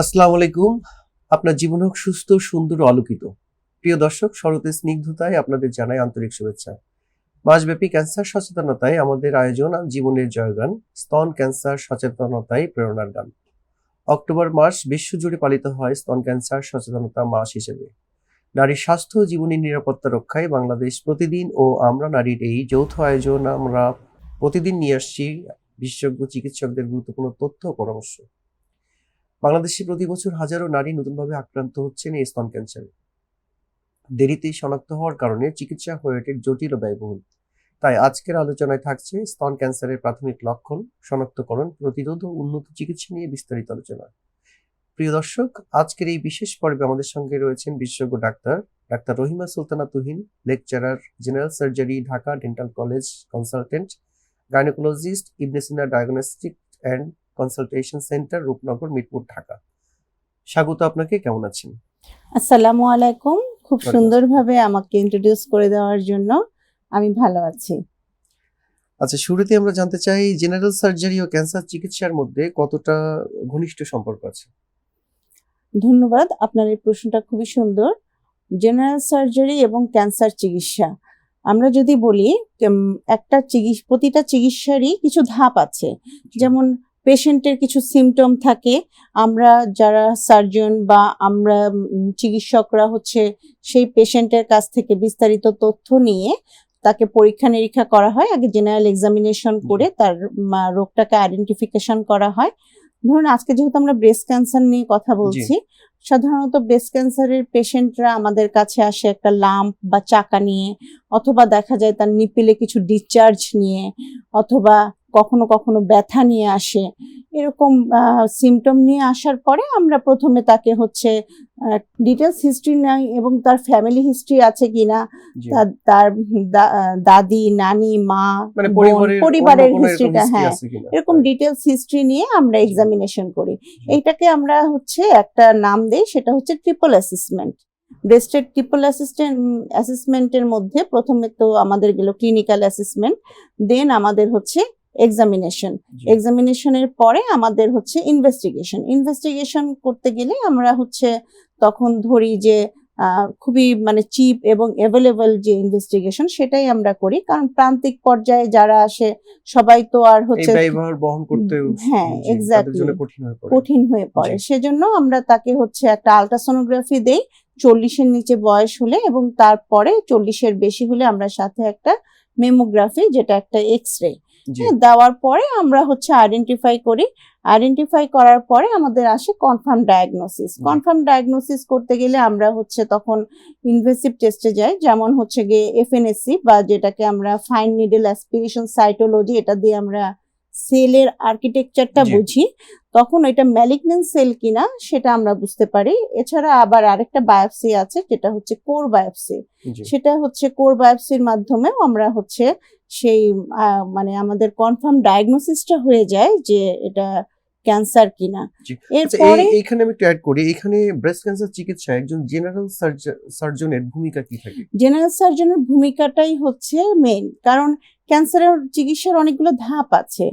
আসসালামু আলাইকুম। আপনার জীবন হোক সুস্থ, সুন্দর, আলোকিত। প্রিয় দর্শক, শরতের স্নিগ্ধতায় আপনাদের জানাই আন্তরিক শুভেচ্ছা। মাসব্যাপী ক্যান্সার সচেতনতায় আমাদের আয়োজন জীবনের জয়গান, স্তন ক্যান্সার সচেতনতায় প্রেরণার গান অক্টোবর মাস বিশ্বজুড়ে পালিত হয় স্তন ক্যান্সার সচেতনতা মাস হিসেবে। নারীর স্বাস্থ্য ও জীবনের নিরাপত্তা রক্ষায় বাংলাদেশ প্রতিদিন ও আমরা নারীর এই যৌথ আয়োজন আমরা প্রতিদিন নিয়ে আসছি বিশেষজ্ঞ চিকিৎসকদের গুরুত্বপূর্ণ তথ্য পরামর্শ। বাংলাদেশে প্রতি বছর হাজারো নারী নতুনভাবে আক্রান্ত হচ্ছেন এই স্তন ক্যান্সারে। দেরিতে শনাক্ত হওয়ার কারণে চিকিৎসা হয়ে ওঠে জটিল ও ব্যয়বহুল। তাই আজকের আলোচনায় থাকছে স্তন ক্যান্সারের প্রাথমিক লক্ষণ, শনাক্তকরণ, প্রতিরোধ ও উন্নত চিকিৎসা নিয়ে বিস্তারিত আলোচনা। প্রিয় দর্শক, আজকের এই বিশেষ পর্বে আমাদের সঙ্গে রয়েছেন বিশেষজ্ঞ doctor doctor Rahima Sultana Tuhin, lecturer general surgery, Dhaka dental college consultant, gynaecologist Ibn Sina diagnostic and consultation centre Rupnagar Mirpur Dhaka. স্বাগত আপনাকে কেমন আছেন? আসসালামু আলাইকুম। খুব সুন্দরভাবে আমাকে ইন্ট্রোডিউস করে দেওয়ার জন্য আমি ভালো আছি। আচ্ছা শুরুতে আমরা জানতে চাই জেনারেল সার্জারি ও ক্যান্সার চিকিৎসার মধ্যে কতটা ঘনিষ্ঠ সম্পর্ক আছে? ধন্যবাদ আপনার এই প্রশ্নটা খুবই সুন্দর। জেনারেল সার্জারি এবং ক্যান্সার চিকিৎসা। আমরা যদি বলি একটা চিকিৎসা প্রতিটা চিকিৎসারই কিছু ধাপ আছে। যেমন পেশেন্টের কিছু সিমটম থাকে। আমরা যারা সার্জন বা আমরা চিকিৎসকরা হচ্ছে সেই পেশেন্টের কাছ থেকে বিস্তারিত তথ্য নিয়ে তাকে পরীক্ষা নিরীক্ষা করা হয় আগে জেনারেল এক্সামিনেশন করে তার রোগটাকে আইডেন্টিফিকেশন করা হয়। ধরুন আজকে যেহেতু আমরা ব্রেস্ট ক্যান্সার নিয়ে কথা বলছি সাধারণত ব্রেস্ট ক্যান্সারের পেশেন্টরা আমাদের কাছে আসে একটা লাম্প বা চাকা নিয়ে অথবা দেখা যায় তার নিপিলে কিছু ডিসচার্জ নিয়ে অথবা কখনো কখনো ব্যথা নিয়ে আসে। এরকম সিমটম নিয়ে আসার পরে আমরা প্রথমে তাকে হচ্ছে ডিটেলস হিস্ট্রি নাই এবং তার ফ্যামিলি হিস্ট্রি আছে কিনা তার দাদি নানি মা মানে পরিবারের হিস্ট্রিটা হ্যাঁ। এরকম ডিটেলস হিস্ট্রি নিয়ে আমরা এক্সামিনেশন করি। এইটাকে আমরা হচ্ছে একটা নাম দেই সেটা হচ্ছে ট্রিপল অ্যাসেসমেন্ট ব্রেস্টের ট্রিপল অ্যাসিস্ট্যান্ট অ্যাসেসমেন্টের মধ্যে প্রথমে তো আমাদের গেল ক্লিনিক্যাল অ্যাসেসমেন্ট দেন আমাদের হচ্ছে এক্সামিনেশন। এক্সামিনেশনের পরে আমাদের হচ্ছে ইনভেস্টিগেশন ইনভেস্টিগেশন করতে গেলে আমরা হচ্ছে তখন ধরি যে খুবই মানে চিপ এবং অ্যাভেলেবল যে ইনভেস্টিগেশন সেটাই আমরা করি কারণ প্রান্তিক পর্যায়ে যারা আসে সবাই তো আর হচ্ছে বহন করতে হ্যাঁ. জন্য কঠিন হয়ে পড়ে। সেজন্য আমরা তাকে হচ্ছে একটা আলট্রাসোনোগ্রাফি দেই চল্লিশের নিচে বয়স হলে এবং তারপরে চল্লিশের বেশি হলে আমরা সাথে একটা মেমোগ্রাফি যেটা একটা এক্স রে দেওয়ার পরে আমরা হচ্ছে আইডেন্টিফাই করি। আইডেন্টিফাই করার পরে আমাদের আসে কনফার্ম ডায়াগনোসিস কনফার্ম ডায়াগনোসিস করতে গেলে আমরা হচ্ছে তখন ইনভেসিভ টেস্টে যাই যেমন হচ্ছে গিয়ে এফএনএসসি বা যেটাকে আমরা ফাইন নিডল অ্যাসপিরেশন সাইটোলজি এটা দিয়ে আমরা সেলের আর্কিটেকচারটা বুঝি। তখন এটা ম্যালিগনেন্ট সেল কিনা সেটা আমরা বুঝতে পারি। এছাড়া আবার আরেকটা বায়োপসি আছে যেটা হচ্ছে কোর বায়োপসি সেটা হচ্ছে কোর বায়োপসির মাধ্যমেও আমরা হচ্ছে সেই মানে আমাদের কনফার্ম ডায়াগনোসিসটা হয়ে যায় যে এটা ক্যান্সার কিনা। আচ্ছা, এরপরে এই- এইখানে আমি অ্যাড করি এখানে ব্রেস্ট ক্যান্সার চিকিৎসায় একজন জেনারেল সার্জনের ভূমিকা কি থাকে? জেনারেল সার্জনের ভূমিকাটাই হচ্ছে মেইন কারণ ক্যান্সারের চিকিৎসার অনেকগুলো ধাপ আছে।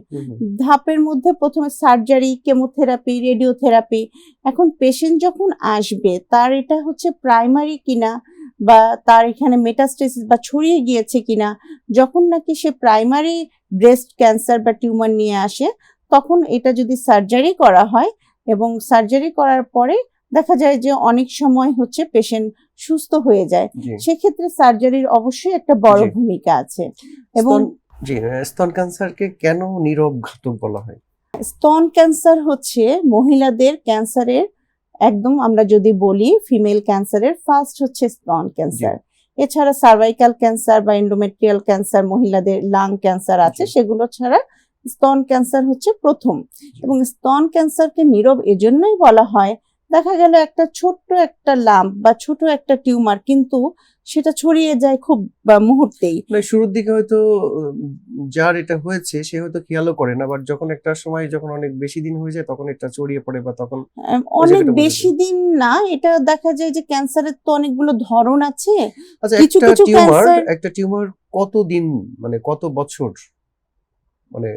ধাপের মধ্যে প্রথমে সার্জারি কেমোথেরাপি রেডিওথেরাপি এখন পেশেন্ট যখন আসবে তার এটা হচ্ছে প্রাইমারি কিনা বা তার এখানে মেটাস্টেসিস বা ছড়িয়ে গিয়েছে কিনা যখন নাকি সে প্রাইমারি ব্রেস্ট ক্যান্সার বা টিউমার নিয়ে আসে তখন এটা যদি সার্জারি করা হয় এবং সার্জারি করার পরে দেখা যায় যে অনেক সময় হচ্ছে পেশেন্ট সুস্থ হয়ে যায় সেক্ষেত্রে সার্জারির অবশ্যই একটা বড় ভূমিকা আছে। এবং স্তন- জি স্তন ক্যান্সারকে কেন নীরব ঘাতক বলা হয়? স্তন ক্যান্সার হচ্ছে মহিলাদের ক্যান্সারের একদম আমরা যদি বলি ফিমেল ক্যান্সারের ফার্স্ট হচ্ছে স্তন ক্যান্সার এছাড়া সার্ভাইকাল ক্যান্সার বা এন্ডোমেট্রিয়াল ক্যান্সার মহিলাদের লাং ক্যান্সার আছে সেগুলো ছাড়া স্তন ক্যান্সার হচ্ছে প্রথম। এবং স্তন ক্যান্সারকে নীরব এজন্যই বলা হয় দেখা গেল একটা ছোট্ট একটা লাম্প বা ছোট একটা টিউমার কিন্তু সেটা ছড়িয়ে যায় খুব মুহূর্তেই। শুরুর দিকে হয়তো যার এটা হয়েছে সে হয়তো খেয়ালও করে না বাট যখন একটা সময় যখন অনেক বেশি দিন হয়ে যায় তখন এটা ছড়িয়ে পড়ে বা তখন অনেক বেশি দিন না এটা দেখা যায় যে ক্যান্সারের তো অনেকগুলো ধরন আছে। আচ্ছা কিছু কিছু টিউমার একটা টিউমার কত দিন মানে কত বছর মানে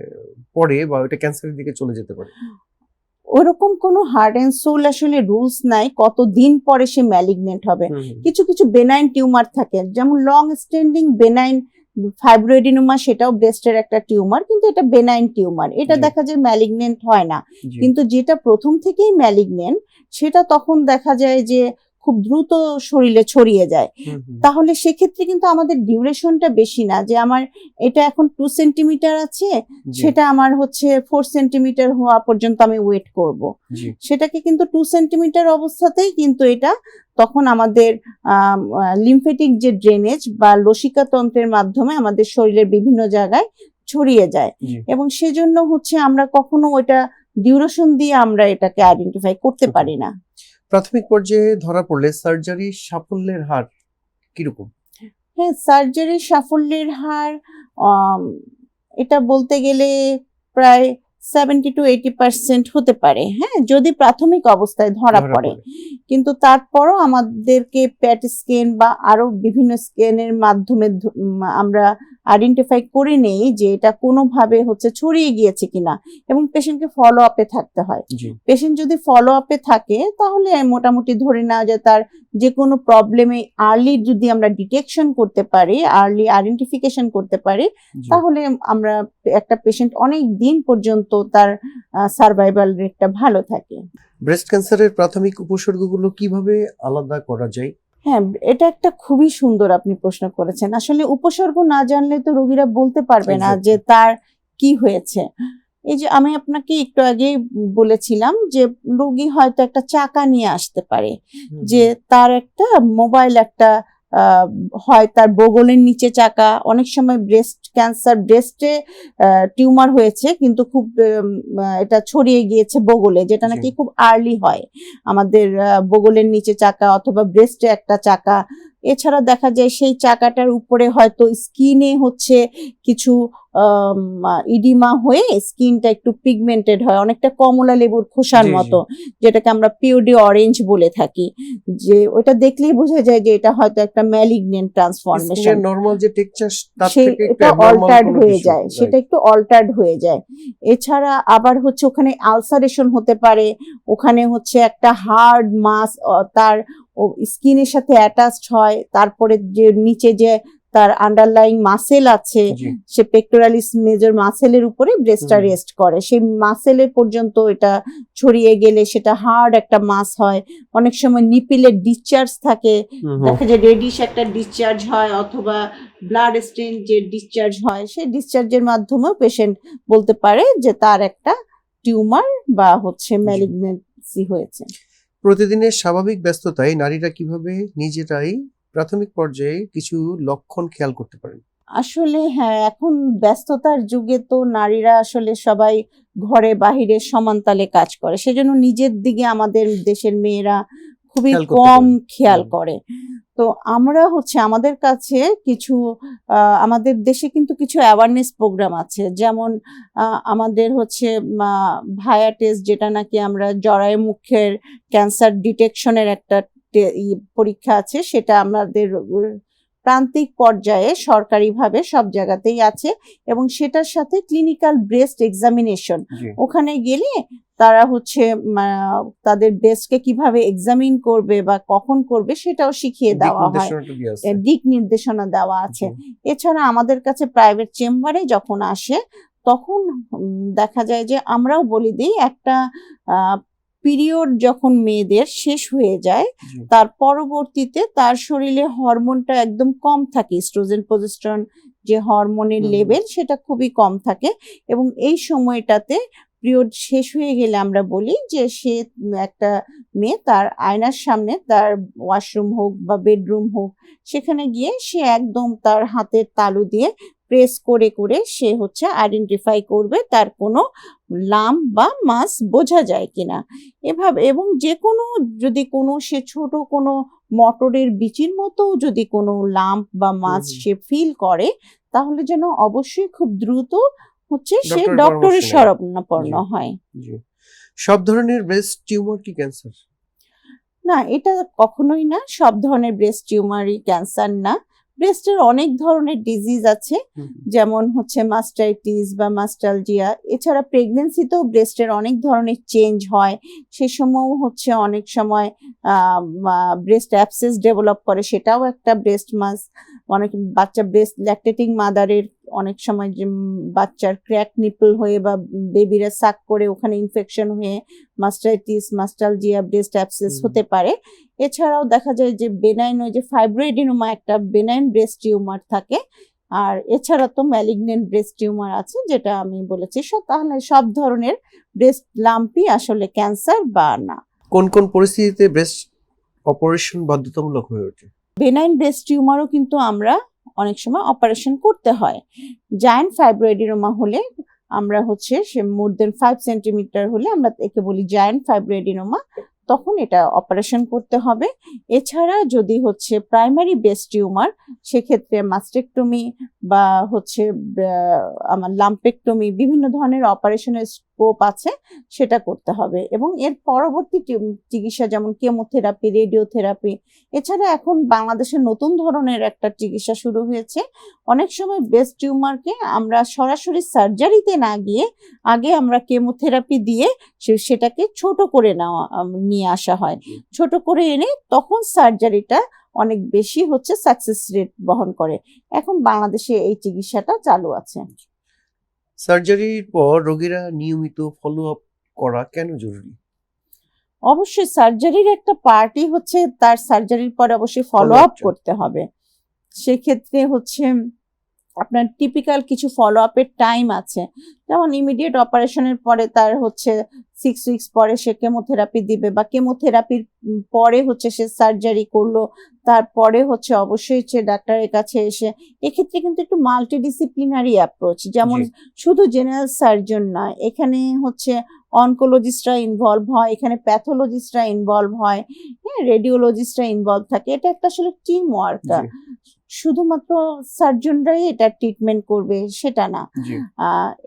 পরে বা ওটা ক্যান্সারের দিকে চলে যেতে পারে? ওরকম কোনো হার্ড এন্ড সোল আসলে রুলস নাই কত দিন পরে সে ম্যালিগনেন্ট হবে। কিছু কিছু বেনাইন টিউমার থাকে যেমন লং স্ট্যান্ডিং বেনাইন ফাইব্রয়েডিনোমা সেটাও ব্রেস্টের একটা টিউমার কিন্তু এটা বেনাইন টিউমার এটা দেখা যায় ম্যালিগনেন্ট হয় না। কিন্তু যেটা প্রথম থেকেই ম্যালিগনেন্ট সেটা তখন দেখা যায় যে খুব দ্রুত শরীরে ছড়িয়ে যায়। তাহলে সেক্ষেত্রে কিন্তু আমাদের ডিউরেশনটা বেশি না যে আমার এটা এখন টু সেন্টিমিটার আছে সেটা আমার হচ্ছে ফোর সেন্টিমিটার হওয়া পর্যন্ত আমি ওয়েট করব। সেটাকে কিন্তু টু সেন্টিমিটার অবস্থাতেই কিন্তু এটা তখন আমাদের লিমফেটিক যে ড্রেনেজ বা লসিকা তন্ত্রের মাধ্যমে আমাদের শরীরের বিভিন্ন জায়গায় ছড়িয়ে যায়। এবং সেজন্য হচ্ছে আমরা কখনো ওটা ডিউরেশন দিয়ে আমরা এটাকে আইডেন্টিফাই করতে পারি না। প্রাথমিক পর্যায়ে ধরা পড়লে সার্জারি সাফল্যের হার কীরকম? হ্যাঁ সার্জারির সাফল্যের হার এটা বলতে গেলে প্রায় সেভেন্টি টু এইটি পার্সেন্ট হতে পারে। হ্যাঁ যদি প্রাথমিক অবস্থায় ধরা পড়ে। কিন্তু তারপরও আমাদেরকে প্যাট স্ক্যান বা আরও বিভিন্ন স্ক্যানের মাধ্যমে আমরা আইডেন্টিফাই করে নেই যে এটা কোনোভাবে হচ্ছে ছড়িয়ে গিয়েছে কিনা এবং পেশেন্টকে ফলো আপে থাকতে হয়। পেশেন্ট যদি ফলো আপে থাকে তাহলে মোটামুটি ধরে নেওয়া যায় তার যে কোনো প্রবলেমে আর্লি যদি আমরা ডিটেকশন করতে পারি আর্লি আইডেন্টিফিকেশন করতে পারি তাহলে আমরা একটা পেশেন্ট অনেক দিন পর্যন্ত তার সার্ভাইভাল রেটটা ভালো থাকে। ব্রেস্ট ক্যান্সারের প্রাথমিক উপসর্গগুলো কীভাবে আলাদা করা যায়? হ্যাঁ এটা একটা খুবই সুন্দর আপনি প্রশ্ন করেছেন। আসলে উপসর্গ না জানলে তো রোগীরা বলতে পারবে না যে তার কি হয়েছে। এই যে আমি আপনাকে একটু আগে বলেছিলাম যে রোগী হয়তো একটা চাকা নিয়ে আসতে পারে যে তার একটা মোবাইল একটা হয় তার বগলের নিচে চাকা। অনেক সময় ব্রেস্ট ক্যান্সার ব্রেস্টে টিউমার হয়েছে কিন্তু খুব এটা ছড়িয়ে গিয়েছে বগলে যেটা নাকি খুব আর্লি হয়। আমাদের আহ, বগলের নিচে চাকা অথবা ব্রেস্টে একটা চাকা এছাড়া দেখা যায় সেই চাকাটার উপরে হয়তো স্কিনে হচ্ছে কিছু ইডিমা হয়ে স্কিনটা একটু পিগমেন্টেড হয় অনেকটা কমলা লেবুর খোসার। মতো যেটাকে আমরা পিওডি অরেঞ্জ বলে থাকি। যে ওটা দেখলেই বোঝা যায় যে এটা হয়তো একটা ম্যালিগনেন্ট ট্রান্সফরমেশন নরমাল যে টেক্সচার তার থেকে এটা abnormal অল্টার্ড হয়ে যায় সেটা একটু অল্টার্ড হয়ে যায়। এছাড়া আবার হচ্ছে ওখানে আলসারেশন হতে পারে ওখানে হচ্ছে একটা হার্ড মাস তার স্কিনের সাথে অ্যাটাচড হয় তারপরে যে নিচে যে তার আন্ডারলাইং মাসেল আছে সে পেক্টোরালিস মেজর মাসেলের উপরে ব্রেস্টটা। রেস্ট করে। সেই মাসেলের পর্যন্ত এটা ছড়িয়ে গেলে সেটা হার্ড একটা মাস হয়। অনেক সময় নিপিলের ডিসচার্জ থাকে। দেখা যায় রেডিশ একটা ডিসচার্জ হয় অথবা ব্লাড স্টেন যে ডিসচার্জ হয় সেই ডিসচার্জের মাধ্যমেও পেশেন্ট বলতে পারে যে তার একটা টিউমার বা হচ্ছে ম্যালিগনেন্সি হয়েছে। প্রতিদিনের স্বাভাবিক ব্যস্ততায় নারীরা কীভাবে নিজেরাই প্রাথমিক পর্যায়ে কিছু লক্ষণ খেয়াল করতে পারেন? আসলে হ্যাঁ এখন ব্যস্ততার যুগে তো নারীরা আসলে সবাই ঘরে বাহিরে সমানতালে কাজ করে। সেজন্য নিজের দিকে আমাদের দেশের মেয়েরা খুবই কম খেয়াল করে। তো আমরা হচ্ছে আমাদের কাছে কিছু আমাদের দেশে কিন্তু কিছু অ্যাওয়ারনেস প্রোগ্রাম আছে। যেমন আমাদের হচ্ছে ভায়া টেস্ট যেটা নাকি আমরা জরায় মুখের ক্যান্সার ডিটেকশনের একটা পরীক্ষা আছে সেটা আমাদের প্রান্তিক পর্যায়ে সরকারিভাবে সব জায়গাতেই আছে এবং সেটার সাথে ক্লিনিক্যাল ব্রেস্ট এক্সামিনেশন ওখানে গেলে তারা হচ্ছে তাদের ব্রেস্টকে কীভাবে এক্সামিন করবে বা কখন করবে সেটাও শিখিয়ে দেওয়া হয়। দিক নির্দেশনা দেওয়া আছে। এছাড়া আমাদের কাছে প্রাইভেট চেম্বারে যখন আসে তখন দেখা যায় যে আমরাও বলি দিই একটা পিরিয়ড যখন মেয়েদের শেষ হয়ে যায় তার পরবর্তীতে তার শরীরে হরমোনটা একদম কম থাকে। স্ট্রোজেন প্রজেস্ট্রন যে হরমোনের লেভেল সেটা খুবই কম থাকে এবং এই সময়টাতে পিরিয়ড শেষ হয়ে গেলে আমরা বলি যে সে একটা মেয়ে তার আয়নার সামনে তার ওয়াশরুম হোক বা বেডরুম হোক সেখানে গিয়ে সে একদম তার হাতের তালু দিয়ে প্রেস করে করে সে হচ্ছে আইডেন্টিফাই করবে তার কোনো লাম্প বা মাস বোঝা যায় কিনা। এভাবে এবং যে কোনো যদি কোনো সে ছোট কোনো মটরের বিচির মতো যদি কোনো লাম্প বা মাছ সে ফিল করে তাহলে যেন অবশ্যই খুব দ্রুত হচ্ছে সে ডক্টরের ডক্টরের শরণাপন্ন হয়। সব ধরনের ব্রেস্ট টিউমার কি ক্যান্সার না এটা কখনোই না সব ধরনের ব্রেস্ট টিউমারই ক্যান্সার না। ব্রেস্টের অনেক ধরনের ডিজিজ আছে যেমন হচ্ছে মাস্টাইটিস বা মাস্টালজিয়া এছাড়া প্রেগনেন্সিতেও ব্রেস্টের অনেক ধরনের চেঞ্জ হয়। সে সময়ও হচ্ছে অনেক সময় ব্রেস্ট অ্যাপসেস ডেভেলপ করে সেটাও একটা ব্রেস্ট মাস অনেক বাচ্চা ব্রেস্ট ল্যাকটেটিং মাদারের অনেক সময় যে বাচ্চার ক্র্যাক নিপল হয়ে বা বেবিরা সাক করে ওখানে ইনফেকশন হয়ে মাস্টাইটিস মাস্টালজিয়া ব্রেস্ট অ্যাপসেস হতে পারে। এছাড়াও দেখা যায় যে বেনাইন ওই যে ফাইব্রয়েডিনোমা একটা বেনাইন ব্রেস্ট টিউমার থাকে। আর এছাড়া তো ম্যালিগনেন্ট ব্রেস্ট টিউমার আছে যেটা আমি বলেছি। সব তাহলে সব ধরনের ব্রেস্ট লাম্পই আসলে ক্যান্সার বা না। কোন কোন পরিস্থিতিতে ব্রেস্ট অপারেশন বাধ্যতামূলক হয়ে ওঠে? বেনাইন ব্রেস্ট টিউমারও কিন্তু আমরা অনেক সময় অপারেশন করতে হয়। জায়ান্ট ফাইব্রয়েডিনোমা হলে আমরা হচ্ছে সে মোর দেন ফাইভ সেন্টিমিটার হলে আমরা একে বলি জায়ান্ট ফাইব্রয়েডিনোমা তখন এটা অপারেশন করতে হবে। এছাড়া যদি হচ্ছে প্রাইমারি ব্রেস্ট টিউমার সেক্ষেত্রে মাস্টেকটমি বা হচ্ছে আমার লাম্পেকটমি বিভিন্ন ধরনের অপারেশনের স্কোপ আছে সেটা করতে হবে। এবং এর পরবর্তী চিকিৎসা যেমন কেমোথেরাপি রেডিওথেরাপি এছাড়া এখন বাংলাদেশে নতুন ধরনের একটা চিকিৎসা শুরু হয়েছে। অনেক সময় ব্রেস্ট টিউমারকে আমরা সরাসরি সার্জারিতে না গিয়ে আগে আমরা কেমোথেরাপি দিয়ে সেটাকে ছোট করে নেওয়া নিয়ে আসা হয়। ছোট করে এনে তখন সার্জারিটা অনেক বেশি হচ্ছে সাকসেস রেট বহন করে। এখন বাংলাদেশে এই চিকিৎসাটা চালু আছে। সার্জারির পর রোগীরা নিয়মিত ফলো আপ করা কেন জরুরি? অবশ্যই সার্জারির একটা পার্টি হচ্ছে তার সার্জারির পর অবশ্যই ফলো আপ করতে হবে। সেক্ষেত্রে হচ্ছে আপনার টিপিক্যাল কিছু ফলো আপের টাইম আছে। যেমন ইমিডিয়েট অপারেশনের পরে তার হচ্ছে সিক্স উইকস পরে সে কেমোথেরাপি দিবে বা কেমোথেরাপির পরে হচ্ছে সে সার্জারি করল তারপরে হচ্ছে অবশ্যই সে ডাক্তারের কাছে এসে এক্ষেত্রে কিন্তু একটু মাল্টিডিসিপ্লিনারি অ্যাপ্রোচ যেমন শুধু জেনারেল সার্জন নয় এখানে হচ্ছে অনকোলজিস্টরা ইনভলভ হয় এখানে প্যাথোলজিস্টরা ইনভলভ হয় হ্যাঁ রেডিওলজিস্টরা ইনভলভ থাকে। এটা একটা আসলে টিম ওয়ার্ক শুধুমাত্র সার্জনরাই এটা ট্রিটমেন্ট করবে সেটা না।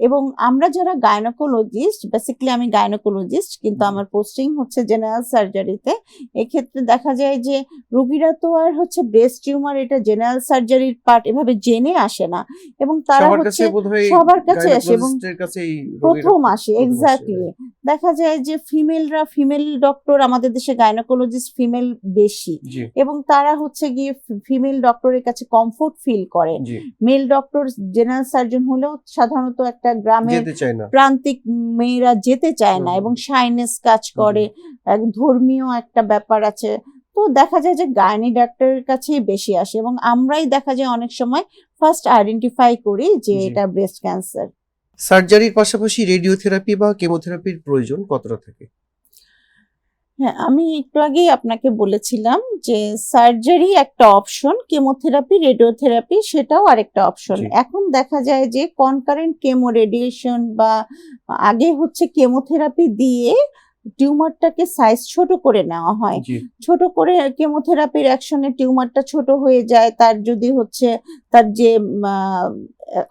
এবং আমরা যারা গাইনোকোলজিস্ট বেসিক্যালি আমি গাইনোকোলজিস্ট কিন্তু আমার পোস্টিং হচ্ছে জেনারেল সার্জারিতে এক্ষেত্রে দেখা যায় যে রোগীরা তো আর হচ্ছে ব্রেস্ট টিউমার এটা জেনারেল সার্জারির পার্ট এভাবে জেনে আসে না। এবং তারা হচ্ছে সবার কাছে আসে এবং প্রথম আসে এক্স্যাক্টলি দেখা যায় যে ফিমেলরা ফিমেল ডক্টর আমাদের দেশে গাইনোকোলজিস্ট ফিমেল বেশি। এবং তারা হচ্ছে গিয়ে ফিমেল ডক্টরের কাছে কমফোর্ট ফিল করে। মেল ডক্টর জেনারেল সার্জন হলেও সাধারণত একটা গ্রামের প্রান্তিক মেয়েরা যেতে চায় না এবং শাইনেস কাজ করে। এক ধর্মীয় একটা ব্যাপার আছে। তো দেখা যায় যে গাইনি ডাক্তারের কাছেই বেশি আসে এবং আমরাই দেখা যায় অনেক সময় ফার্স্ট আইডেন্টিফাই করি যে এটা ব্রেস্ট ক্যান্সার সার্জারির পাশাপাশি রেডিওথেরাপি বা কেমোথেরাপির প্রয়োজন কতটা থাকে? হ্যাঁ আমি একটু আগেই আপনাকে বলেছিলাম যে সার্জারি একটা অপশন কেমোথেরাপি রেডিওথেরাপি সেটাও আরেকটা অপশন। এখন দেখা যায় যে কনকারেন্ট কেমো রেডিয়েশন বা আগে হচ্ছে কেমোথেরাপি দিয়ে টিউমারটাকে সাইজ ছোট করে নেওয়া হয়। ছোট করে কেমোথেরাপির অ্যাকশনে টিউমারটা ছোট হয়ে যায় তার যদি হচ্ছে তার যে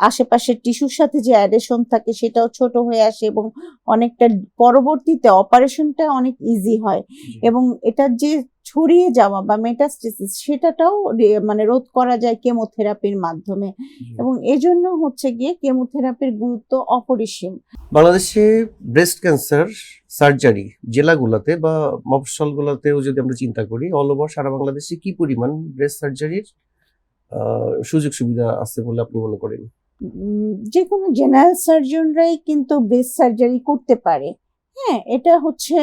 আশেপাশের টিস্যুর সাথে যে অ্যাডেশন থাকে সেটাও ছোট হয়ে আসে এবং অনেকটা পরবর্তীতে অপারেশনটা অনেক ইজি হয়। এবং এটার যে ছড়িয়ে যাওয়া বা মেটাস্টিসিস সেটাটাও মানে রোধ করা যায় কেমোথেরাপির মাধ্যমে। এবং এজন্য হচ্ছে গিয়ে কেমোথেরাপির গুরুত্ব অপরিসীম। বাংলাদেশে ব্রেস্ট ক্যান্সার সার্জারি জেলাগুলোতে বা মফস্বলগুলোতেও যদি আমরা চিন্তা করি অল ওভার সারা বাংলাদেশে কি পরিমাণ ব্রেস্ট সার্জারির সুযোগ সুবিধা আছে বলে আপনি মনে করেন? যে কোনো জেনারেল সার্জনরাই কিন্তু ব্রেস্ট সার্জারি করতে পারে। হ্যাঁ এটা হচ্ছে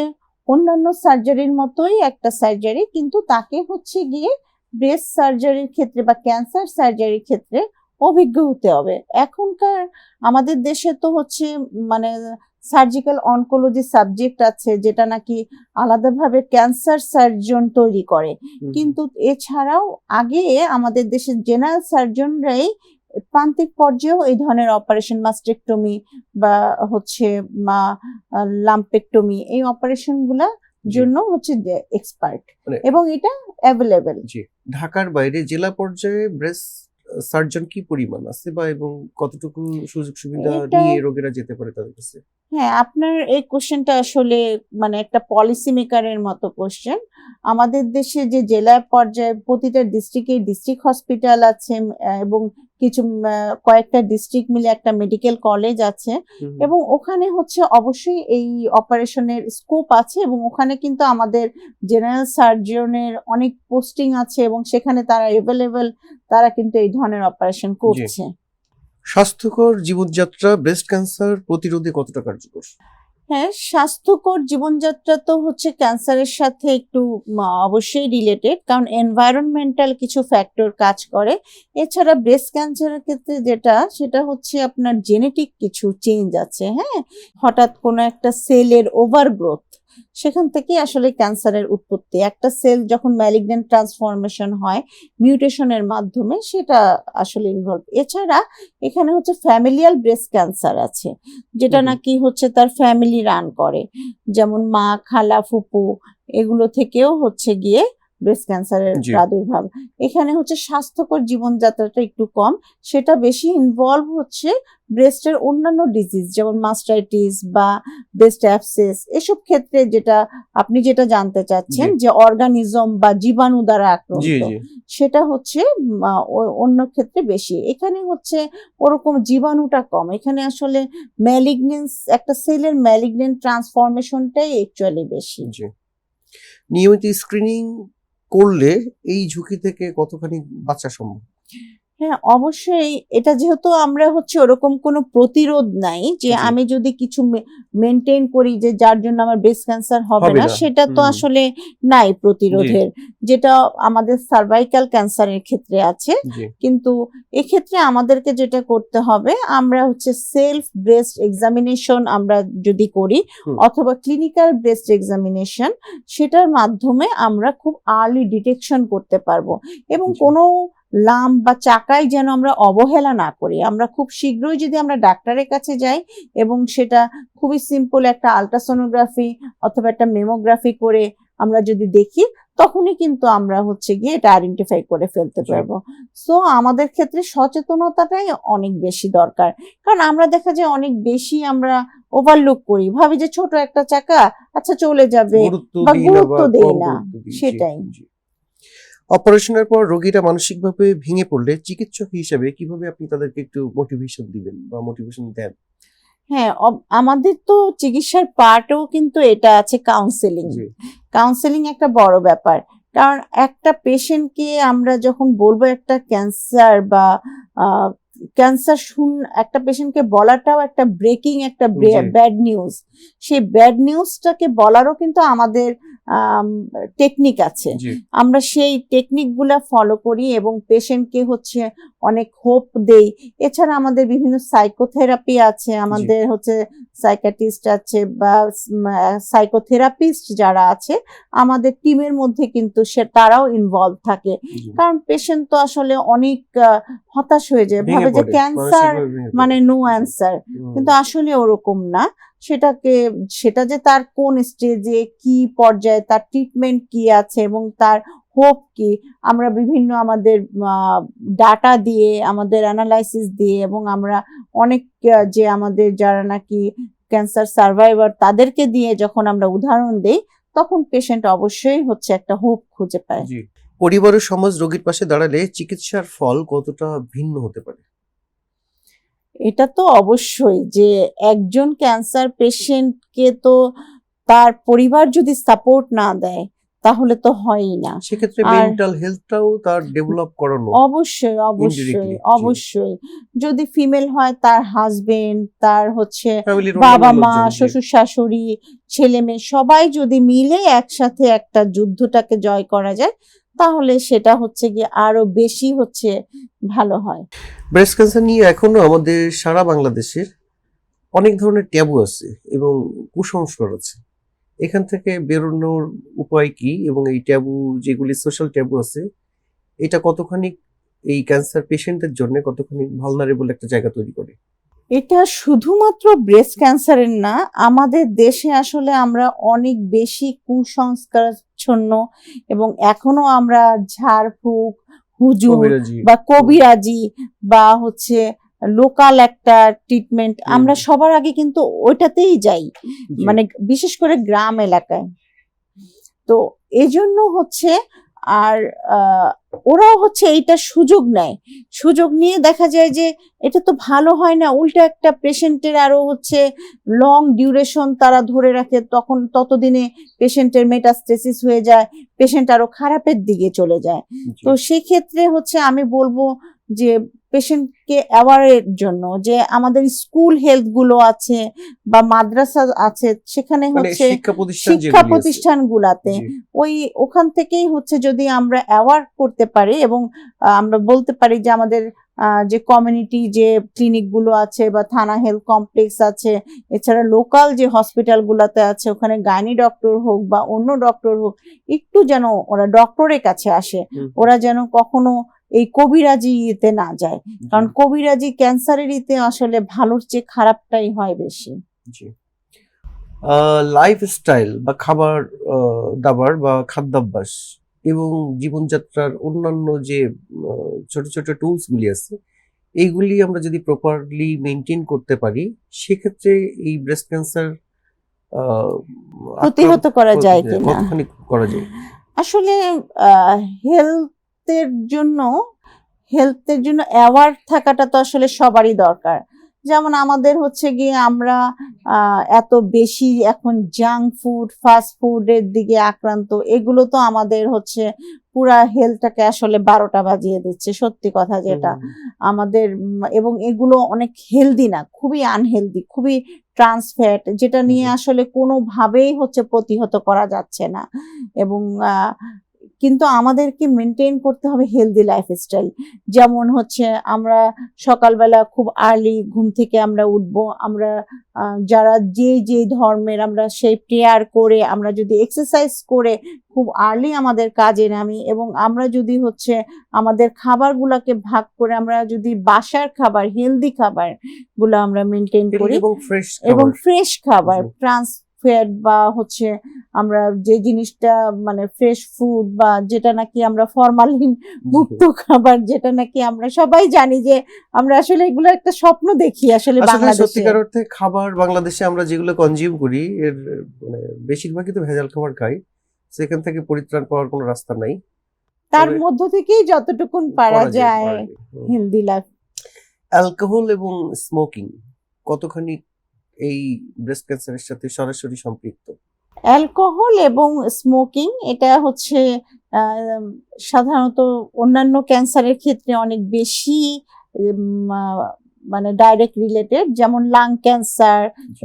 অন্যান্য সার্জারির মতোই একটা সার্জারি কিন্তু তাকে হচ্ছে গিয়ে ব্রেস্ট সার্জারির ক্ষেত্রে বা ক্যান্সার সার্জারির ক্ষেত্রে অভিজ্ঞ হতে হবে। এখনকার আমাদের দেশে তো হচ্ছে মানে সার্জিক্যাল অনকোলজি সাবজেক্ট আছে যেটা নাকি আলাদাভাবে ক্যান্সার সার্জন তৈরি করে। কিন্তু এছাড়াও আগে আমাদের দেশের জেনারেল সার্জনরাই প্রান্তিক পর্যায়েও এই ধরনের অপারেশন মাস্টেকটমি বা হচ্ছে মা লাম্পেকটমি এই অপারেশনগুলা জন্য হচ্ছে এক্সপার্ট মানে- এবং এটা অ্যাভেলেবেল জি ঢাকার বাইরে জেলা পর্যায়ে ব্রেস্ট সার্জন কি পরিমাণ আছে বা এবং কতটুকু সুযোগ সুবিধা নিয়ে রোগীরা যেতে পারে তাদের কাছে? হ্যাঁ আপনার এই কোশ্চেনটা আসলে মানে একটা পলিসি মেকারের মতো কোশ্চেন আমাদের দেশে যে জেলা পর্যায়ে প্রতিটা ডিস্ট্রিক্টে ডিস্ট্রিক্ট হসপিটাল আছে এবং কিছু কয়েকটা ডিস্ট্রিক্ট মিলে একটা মেডিকেল কলেজ আছে এবং ওখানে হচ্ছে অবশ্যই এই অপারেশনের স্কোপ আছে এবং ওখানে কিন্তু আমাদের জেনারেল সার্জনের অনেক পোস্টিং আছে এবং সেখানে তারা এভেলেবেল তারা কিন্তু এই ধরনের অপারেশন করছে। স্বাস্থ্যকর জীবনযাত্রা ব্রেস্ট ক্যান্সার প্রতিরোধে কতটা কার্যকর? হ্যাঁ স্বাস্থ্যকর জীবনযাত্রা তো হচ্ছে ক্যান্সারের সাথে একটু অবশ্যই রিলেটেড কারণ এনভায়রনমেন্টাল কিছু ফ্যাক্টর কাজ করে। এছাড়া ব্রেস্ট ক্যান্সারের ক্ষেত্রে যেটা, সেটা হচ্ছে আপনার জেনেটিক কিছু চেঞ্জ আছে হ্যাঁ? হঠাৎ কোনো একটা সেলের ওভারগ্রোথ সেখান থেকে আসলে ক্যান্সারের উৎপত্তি। একটা সেল যখন ম্যালিগনেন্ট ট্রান্সফরমেশন হয় মিউটেশনের মাধ্যমে সেটা আসলে ইনভলভ এছাড়া এখানে হচ্ছে ফ্যামিলিয়াল ব্রেস্ট ক্যান্সার আছে যেটা। নাকি হচ্ছে তার ফ্যামিলি রান করে। যেমন মা খালা ফুপু এগুলো থেকেও হচ্ছে গিয়ে ব্রেস্ট ক্যান্সারের প্রাদুর্ভাব। এখানে হচ্ছে স্বাস্থ্যকর জীবনযাত্রাটা একটু কম সেটা বেশি ইনভলভ হচ্ছে ব্রেস্টের অন্যান্য ডিজিজ যেমন মাস্টাইটিস বা ব্রেস্ট অ্যাপসেস এসব ক্ষেত্রে যেটা আপনি যেটা জানতে চাচ্ছেন যে অর্গানিজম বা জীবাণু দ্বারা আক্রান্ত সেটা হচ্ছে অন্য ক্ষেত্রে বেশি। এখানে হচ্ছে ওরকম জীবাণুটা কম। এখানে আসলে ম্যালিগনেন্স একটা সেলের ম্যালিগনেন্ট ট্রান্সফরমেশনটাই অ্যাকচুয়ালি বেশি। নিয়মিত স্ক্রিনিং করলে এই ঝুঁকি থেকে কতখানি বাঁচা সম্ভব? হ্যাঁ অবশ্যই। এটা যেহেতু আমরা হচ্ছে ওরকম কোনো প্রতিরোধ নাই যে আমি যদি কিছু মেনটেন করি যে যার জন্য আমার ব্রেস্ট ক্যান্সার হবে না। সেটা তো আসলে নাই প্রতিরোধের। যেটা আমাদের সার্ভাইকাল ক্যান্সারের ক্ষেত্রে আছে। কিন্তু এক্ষেত্রে আমাদেরকে যেটা করতে হবে আমরা হচ্ছে সেলফ ব্রেস্ট এক্সামিনেশন আমরা যদি করি অথবা ক্লিনিক্যাল ব্রেস্ট এক্সামিনেশন সেটার মাধ্যমে আমরা খুব আর্লি ডিটেকশন করতে পারব। এবং। কোনো লাম বা চাকায় যেন আমরা অবহেলা না করি। আমরা খুব শীঘ্রই যদি আমরা ডাক্তারের কাছে যাই এবং সেটা খুবই সিম্পল একটা আলট্রাসোনোগ্রাফি অথবা একটা মেমোগ্রাফি করে আমরা যদি দেখি তখনই কিন্তু আমরা হচ্ছে গিয়ে এটা আইডেন্টিফাই করে ফেলতে পারব। সো আমাদের ক্ষেত্রে সচেতনতাটাই অনেক বেশি দরকার। কারণ আমরা দেখা যায় অনেক বেশি আমরা ওভারলুক করি। ভাবি যে ছোট একটা চাকা আচ্ছা চলে যাবে বা গুরুত্ব দেই না, সেটাই। অপারেশনের পর রোগীরা মানসিকভাবে ভেঙে পড়লে চিকিৎসক হিসেবে কীভাবে আপনি তাদেরকে একটু মোটিভেশন দিবেন বা মোটিভেশন দেন? হ্যাঁ আমাদের তো চিকিৎসার পার্টও কিন্তু এটা আছে কাউন্সেলিং কাউন্সেলিং একটা বড় ব্যাপার। কারণ একটা পেশেন্টকে আমরা যখন বলব একটা ক্যান্সার বা ক্যান্সার শুন একটা পেশেন্টকে বলাটাও একটা ব্রেকিং একটা ব্যাড নিউজ সেই ব্যাড নিউজটাকে বলারও কিন্তু আমাদের টেকনিক আছে। আমরা সেই টেকনিকগুলা ফলো করি এবং পেশেন্টকে হচ্ছে অনেক হোপ দেই। এছাড়া আমাদের বিভিন্ন সাইকোথেরাপি আছে আমাদের হচ্ছে সাইকাটিস্ট আছে বা সাইকোথেরাপিস্ট যারা আছে আমাদের টিমের মধ্যে কিন্তু সে তারাও ইনভলভ থাকে। কারণ পেশেন্ট তো আসলে অনেক হতাশ হয়ে যায় ভাবে যে ক্যান্সার। মানে নো অ্যান্সার কিন্তু আসলে ওরকম না। সেটাকে, সেটা যে তার কোন স্টেজে কি পর্যায়ে, তার ট্রিটমেন্ট কি আছে এবং তার হোপ কি, আমরা বিভিন্ন আমাদের ডাটা দিয়ে, আমাদের অ্যানালাইসিস দিয়ে এবং আমরা অনেক যে আমাদের যারা নাকি ক্যান্সার সার্ভাইভার তাদেরকে দিয়ে যখন আমরা উদাহরণ দেই, তখন পেশেন্ট অবশ্যই হচ্ছে একটা হোপ খুঁজে পায়। জি। পরিবারের সমাজ রোগীর পাশে দাঁড়ালে চিকিৎসার ফল কতটা ভিন্ন হতে পারে? এটা তো অবশ্যই যে একজন ক্যান্সার পেশেন্টকে তো তার পরিবার যদি সাপোর্ট না দেয় তাহলে তো হয়ই না। সেক্ষেত্রে মেন্টাল হেলথটাও তার ডেভেলপ করানো অবশ্যই অবশ্যই অবশ্যই। যদি ফিমেল হয় তার হাজবেন্ড তার হচ্ছে বাবা মা শ্বশুর শাশুড়ি ছেলে মেয়ে সবাই যদি মিলে একসাথে একটা যুদ্ধটাকে জয় করা যায় তাহলে সেটা হচ্ছে গিয়ে আরও বেশি হচ্ছে ভালো হয়। ব্রেস্ট ক্যান্সার নিয়ে এখনও আমাদের সারা বাংলাদেশের অনেক ধরনের ট্যাবু আছে এবং কুসংস্কার আছে। এখান থেকে বেরোনোর উপায় কি এবং এই ট্যাবু যেগুলি সোশ্যাল ট্যাবু আছে, এটা কতখানি এই ক্যান্সার পেশেন্টদের জন্য কতখানি ভালনারেবল একটা জায়গা তৈরি করে? এটা শুধুমাত্র ব্রেস্ট ক্যান্সারের না আমাদের দেশে আসলে আমরা অনেক বেশি কুসংস্কারাচ্ছন্ন এবং এখনও আমরা ঝাড়ফুঁক হুজুর বা কবিরাজি বা হচ্ছে লোকাল একটা ট্রিটমেন্ট আমরা সবার আগে কিন্তু ওইটাতেই যাই মানে বিশেষ করে গ্রাম এলাকায়। তো এজন্য হচ্ছে আর ওরাও হচ্ছে এইটা সুযোগ নেয়। সুযোগ নিয়ে দেখা যায় যে এটা তো ভালো হয় না উল্টা একটা পেশেন্টের আরও হচ্ছে লং ডিউরেশন তারা ধরে রাখে তখন ততদিনে পেশেন্টের মেটাস্টেসিস হয়ে যায় পেশেন্ট আরও খারাপের দিকে চলে যায়। তো সেক্ষেত্রে হচ্ছে আমি বলব যে পেশেন্টকে অ্যাওয়ারের জন্য যে আমাদের স্কুল হেলথগুলো আছে বা মাদ্রাসা আছে সেখানে মানে হচ্ছে শিক্ষা। প্রতিষ্ঠানগুলাতে ওই ওখান থেকেই হচ্ছে যদি আমরা অ্যাওয়ার করতে পারি এবং আমরা বলতে পারি যে আমাদের যে কমিউনিটি যে ক্লিনিকগুলো আছে বা থানা হেলথ কমপ্লেক্স আছে এছাড়া লোকাল যে হসপিটাল গুলাতে আছে ওখানে গাইনি ডক্টর হোক বা অন্য ডক্টর হোক একটু যেন ওরা ডক্টরের কাছে আসে ওরা যেন কখনো এই কবিরাজি ইতে না যায়। কারণ কবিরাজি ক্যান্সারের ইতে আসলে ভালোর চেয়ে খারাপটাই হয় বেশি। লাইফস্টাইল বা খাবার দাবার বা খাদ্যাভ্যাস এবং জীবনযাত্রার অন্যান্য যে ছোট ছোট টুলস গুলি আছে এইগুলি আমরা যদি প্রপারলি মেনটেন করতে পারি সেক্ষেত্রে এই ব্রেস্ট ক্যান্সার প্রতিহত করা যায় কিনা? করা যায়। আসলে হেলথের জন্য হেলথের জন্য অ্যাওয়ার থাকাটা তো আসলে সবারই দরকার। যেমন আমাদের হচ্ছে গিয়ে আমরা এত বেশি এখন জাঙ্ক ফুড ফাস্ট ফুডের দিকে আক্রান্ত এগুলো তো আমাদের হচ্ছে পুরা হেলথটাকে আসলে বারোটা বাজিয়ে দিচ্ছে সত্যি কথা যেটা। আমাদের এবং এগুলো অনেক হেলদি না খুবই আনহেলদি খুবই ট্রান্সফ্যাট যেটা নিয়ে আসলে কোনোভাবেই হচ্ছে প্রতিহত করা যাচ্ছে না। এবং কিন্তু আমাদেরকে মেনটেন করতে হবে হেলদি লাইফস্টাইল যেমন হচ্ছে আমরা সকালবেলা খুব আর্লি ঘুম থেকে আমরা উঠবো আমরা যারা যে যে ধর্মের আমরা সেই প্রেয়ার করে আমরা যদি এক্সারসাইজ করে খুব আর্লি আমাদের কাজে নামি এবং আমরা যদি হচ্ছে আমাদের খাবারগুলোকে ভাগ করে আমরা যদি বাসার খাবার হেলদি খাবারগুলো আমরা মেনটেন করি এবং ফ্রেশ খাবার। ট্রান্স ফ্যাট বা হচ্ছে আমরা যে জিনিসটা মানে ফ্রেশ ফুড বা যেটা নাকি আমরা ফরমালিন মুক্ত খাবার যেটা নাকি আমরা সবাই জানি যে আমরা আসলে এগুলো একটা স্বপ্ন দেখি আসলে আসলে বাংলাদেশে। সত্যিকার অর্থে খাবার বাংলাদেশে আমরা যেগুলো কনজিউম করি এর মানে বেশিরভাগই তো ভেজাল খাবার খাই সেখান থেকে পরিত্রাণ পাওয়ার কোনো রাস্তা নাই। তার মধ্য থেকেই যতটুকুন পারা যায়। হেলদি লাইফ অ্যালকোহল এবং স্মোকিং কতখানি এই ব্রেস্ট ক্যান্সারের সাথে সরাসরি সম্পৃক্ত। অ্যালকোহল এবং স্মোকিং এটা হচ্ছে সাধারণত অন্যান্য ক্যান্সারের ক্ষেত্রে অনেক বেশি মানে ডাইরেক্ট রিলেটেড যেমন লাং ক্যান্সার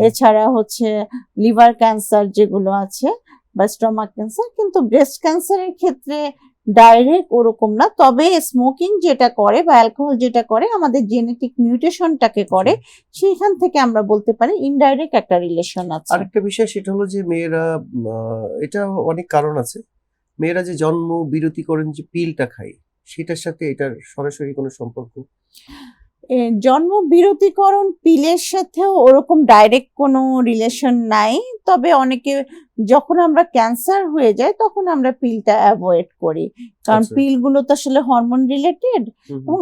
এছাড়া হচ্ছে লিভার ক্যান্সার যেগুলো আছে বা স্টমাক ক্যান্সার কিন্তু ব্রেস্ট ক্যান্সারের ক্ষেত্রে ডাইরেক্ট ওরকম না। তবে স্মোকিং যেটা করে বা অ্যালকোহল যেটা করে আমাদের জেনেটিক মিউটেশনটাকে করে সেখান থেকে আমরা বলতে পারি ইনডাইরেক্ট একটা রিলেশন আছে। আরেকটা বিষয় সেটা হলো যে মেয়েরা এটা অনেক কারণ আছে। মেয়েরা যে জন্ম বিরতি করেন যে পিলটা খায় সেটার সাথে এটার সরাসরি কোনো সম্পর্ক? জন্ম বিরতিকরণ পিলের সাথেও ওরকম ডাইরেক্ট কোনো রিলেশন নাই। তবে অনেকে যখন আমরা ক্যান্সার হয়ে যায় তখন আমরা পিলটা অ্যাভয়েড করি। কারণ আচ্ছা। পিলগুলো তো আসলে হরমোন রিলেটেড এবং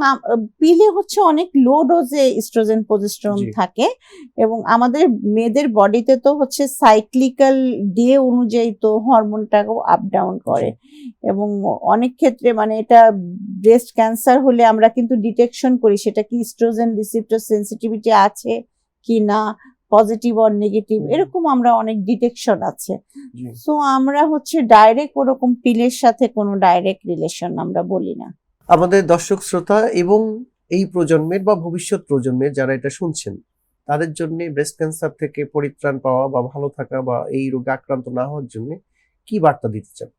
পিলে হচ্ছে অনেক লো ডোজে ইস্ট্রোজেন প্রজেস্টেরন থাকে এবং আমাদের মেয়েদের বডিতে তো হচ্ছে সাইক্লিক্যাল ডে অনুযায়ী তো হরমোনটাকেও আপ ডাউন করে এবং অনেক ক্ষেত্রে মানে এটা ব্রেস্ট ক্যান্সার হলে আমরা কিন্তু ডিটেকশন করি সেটা কি ইস্ট্রোজেন রিসিপ্টর সেন্সিটিভিটি আছে কি না পজিটিভ অর নেগেটিভ এরকম আমরা অনেক ডিটেকশন আছে। সো আমরা হচ্ছে ডাইরেক্ট ওরকম পিলের সাথে কোনো ডাইরেক্ট রিলেশন আমরা বলি না। আমাদের দর্শক শ্রোতা এবং এই প্রজন্মের বা ভবিষ্যৎ প্রজন্মের যারা এটা শুনছেন তাদের জন্য ব্রেস্ট ক্যান্সার থেকে পরিত্রাণ পাওয়া বা ভালো থাকা বা এই রোগে আক্রান্ত না হওয়ার জন্য কি বার্তা দিতে চান?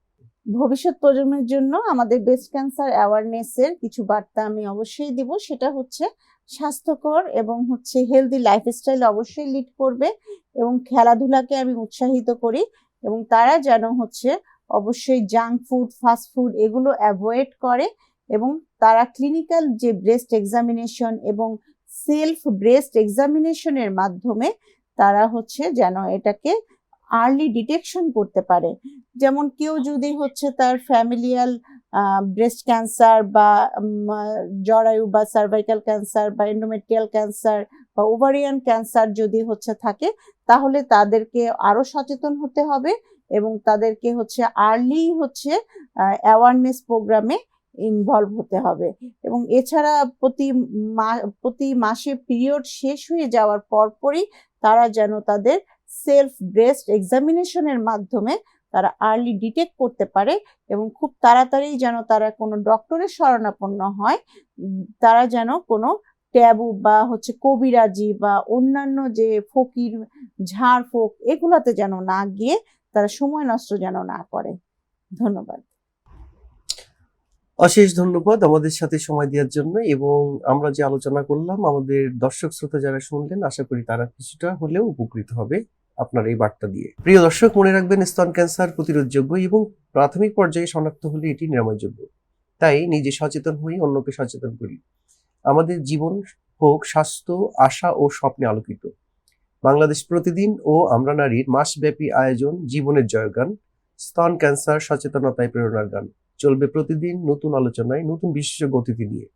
ভবিষ্যৎ প্রজন্মের জন্য আমাদের ব্রেস্ট ক্যান্সার অ্যাওয়ারনেসের কিছু বার্তা আমি অবশ্যই দিব। সেটা হচ্ছে স্বাস্থ্যকর এবং হচ্ছে হেলদি লাইফস্টাইল অবশ্যই লিড করবে এবং খেলাধুলাকে আমি উৎসাহিত করি এবং তারা যেন হচ্ছে অবশ্যই জাঙ্ক ফুড ফাস্ট ফুড এগুলো অ্যাভয়েড করে এবং তারা ক্লিনিক্যাল যে ব্রেস্ট এক্সামিনেশন এবং সেলফ ব্রেস্ট এক্সামিনেশনের মাধ্যমে তারা হচ্ছে যেন এটাকে আর্লি ডিটেকশন করতে পারে। যেমন কেউ যদি হচ্ছে তার ফ্যামিলিয়াল ব্রেস্ট ক্যান্সার বা জরায়ু বা সার্ভাইকাল ক্যান্সার বা এন্ডোমেট্রিয়াল ক্যান্সার বা ওভারিয়ান ক্যান্সার যদি হচ্ছে থাকে তাহলে তাদেরকে আরও সচেতন হতে হবে এবং তাদেরকে হচ্ছে আর্লি হচ্ছে অ্যাওয়ারনেস প্রোগ্রামে ইনভলভ হতে হবে। এবং এছাড়া প্রতি প্রতি মাসে পিরিয়ড শেষ হয়ে যাওয়ার পরপরই তারা যেন তাদের সেলফ ব্রেস্ট এক্সামিনেশনের মাধ্যমে তারা আর্লি ডিটেক্ট করতে পারে এবং খুব তাড়াতাড়ি যেন তারা কোনো ডক্টরের শরণাপন্ন হয়, তারা যেন কোনো ট্যাবু বা হচ্ছে কবিরাজি বা অন্যান্য যে ফকির, ঝাড়ফুঁক এগুলাতে যেন না গিয়ে তারা সময় নষ্ট যেন না করে। ধন্যবাদ। অশেষ ধন্যবাদ আমাদের সাথে সময় দেওয়ার জন্য এবং আমরা যে আলোচনা করলাম, আমাদের দর্শক শ্রোতা যারা শুনলেন, আশা করি তারা কিছুটা হলেও উপকৃত হবে। আপনার এই বার্তা দিয়ে। প্রিয় দর্শক, মনে রাখবেন, স্তন ক্যান্সার প্রতিরোধযোগ্য এবং প্রাথমিক পর্যায়ে শনাক্ত হলে এটি নিরাময়যোগ্য। তাই নিজে সচেতন হই, অন্যকে সচেতন করি। আমাদের জীবন হোক, স্বাস্থ্য, আশা ও স্বপ্নে আলোকিত। বাংলাদেশ প্রতিদিন ও আমরা নারীর মাসব্যাপী আয়োজন, জীবনের জয়গান, স্তন ক্যান্সার সচেতনতায় প্রেরণার গান। চলবে প্রতিদিন নতুন আলোচনায়, নতুন বিশেষজ্ঞ অতিথি নিয়ে।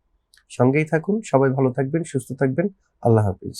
সঙ্গেই থাকুন, সবাই ভালো থাকবেন, সুস্থ থাকবেন। আল্লাহ হাফিজ।